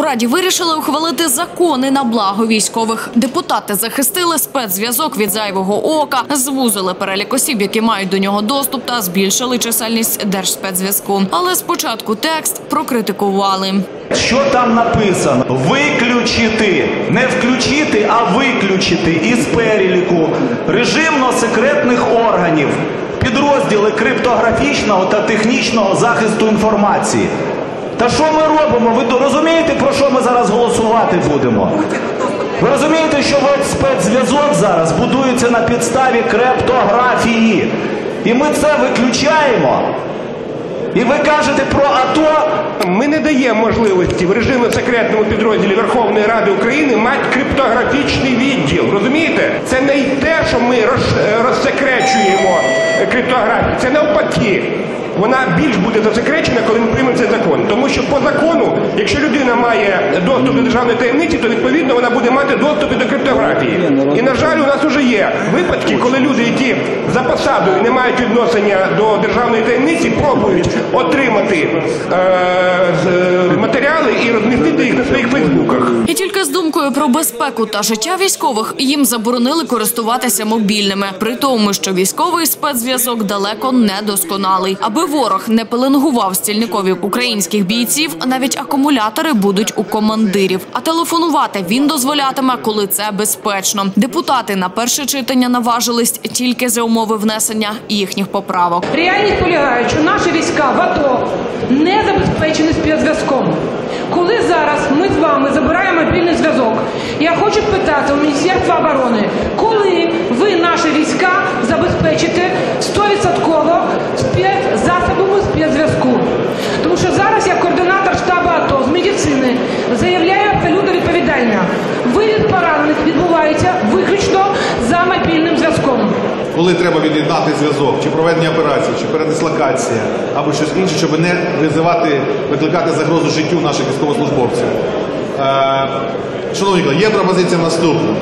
У раді вирішили ухвалити закони на благо військових. Депутати захистили спецзв'язок від зайвого ока, звузили перелік осіб, які мають до нього доступ, та збільшили чисельність держспецзв'язку. Але спочатку текст прокритикували. Що там написано? Виключити, не включити, а виключити із переліку режимно-секретних органів підрозділи криптографічного та технічного захисту інформації. Та що ми робимо? Ви розумієте, про що ми зараз голосувати будемо? Ви розумієте, що от спецзв'язок зараз будується на підставі криптографії. І ми це виключаємо. І ви кажете про АТО, Ми не даємо можливості в режимі секретному підрозділі Верховної Ради України мати криптографічний відділ. Розумієте? Це не те, що ми розсекречуємо криптографію. Це навпаки. Вона більш буде засекречена, коли ми приймемо цей закон. Тому що по закону, якщо людина має доступ до державної таємниці, то відповідно вона буде мати доступ і до криптографії. І на жаль, у нас вже є випадки, коли люди, які за посадою не мають відношення до державної таємниці, пробують отримати е, з- матеріали і розмістити їх на своїх фейсбуках. Про безпеку та життя військових їм заборонили користуватися мобільними, при тому, що військовий спецзв'язок далеко не досконалий. Аби ворог не пеленгував стільникові українських бійців, навіть акумулятори будуть у командирів. А телефонувати він дозволятиме, коли це безпечно. Депутати на перше читання наважились тільки за умови внесення їхніх поправок. Реальність полягає, що наші війська в АТО не забезпечені спецзв'язком. Коли зараз ми з вами забираємо мобільний зв'язок, я хочу спитати у Міністерства оборони, коли ви наші війська забезпечите 100% спецзасобами спецзв'язку? Тому що зараз я координатор штабу АТО з медицини заявляю абсолютно відповідально. Вивід поранених відбувається виключно за мобільним зв'язком. коли треба від'єднати зв'язок, чи проведення операції, чи передислокація, або щось інше, щоб не визивати, викликати загрозу життю наших військовослужбовців. Е, шановні колеги, є пропозиція наступна.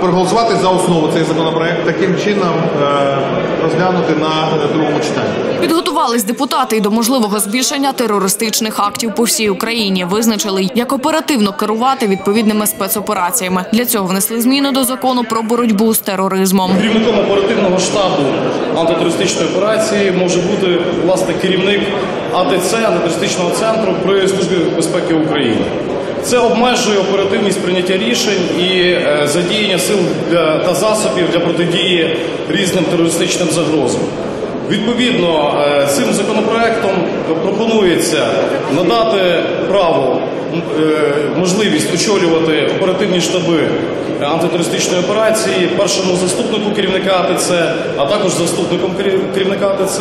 Проголосувати за основу цей законопроект, таким чином е, розглянути на е, другому читанні. Підготувались депутати і до можливого збільшення терористичних актів по всій Україні. Визначили, як оперативно керувати відповідними спецопераціями. Для цього внесли зміни до закону про боротьбу з тероризмом. Керівником оперативного штабу антитерористичної операції може бути власне керівник АТЦ антитерористичного центру при службі безпеки України. Це обмежує оперативність прийняття рішень і е, задіяння сил та засобів для протидії різним терористичним загрозам. Відповідно, е, цим законопроектом пропонується надати право можливість очолювати оперативні штаби антитерористичної операції першому заступнику керівника АТЦ, а також заступником керів- керівника АТЦ.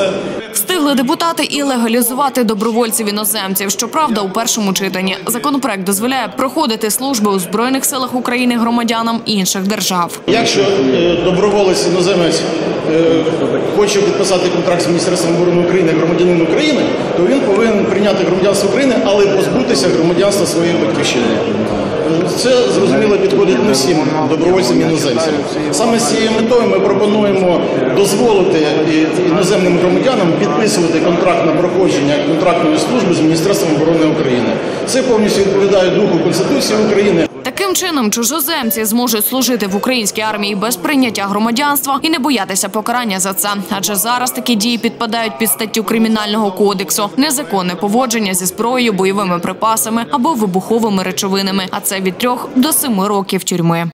Встигли депутати і легалізувати добровольців іноземців. Щоправда, у першому читанні законопроект дозволяє проходити службу у збройних силах України громадянам інших держав. Якщо е, доброволець іноземець е, хоче підписати контракт з Міністерством оборони України громадянин України, то він повинен прийняти громадянство України, але позбутися громадянства своєї батьківщини. Е, Це зрозуміло підходить не всім добровольцям іноземцям. Саме з цією метою ми пропонуємо дозволити іноземним громадянам підписувати контракт на проходження контрактної служби з Міністерством оборони України. Це повністю відповідає духу Конституції України. Таким чином, чужоземці зможуть служити в українській армії без прийняття громадянства і не боятися покарання за це. Адже зараз такі дії підпадають під статтю кримінального кодексу незаконне поводження зі зброєю, бойовими припасами або вибуховими речовинами. А це від трьох до семи років тюрми.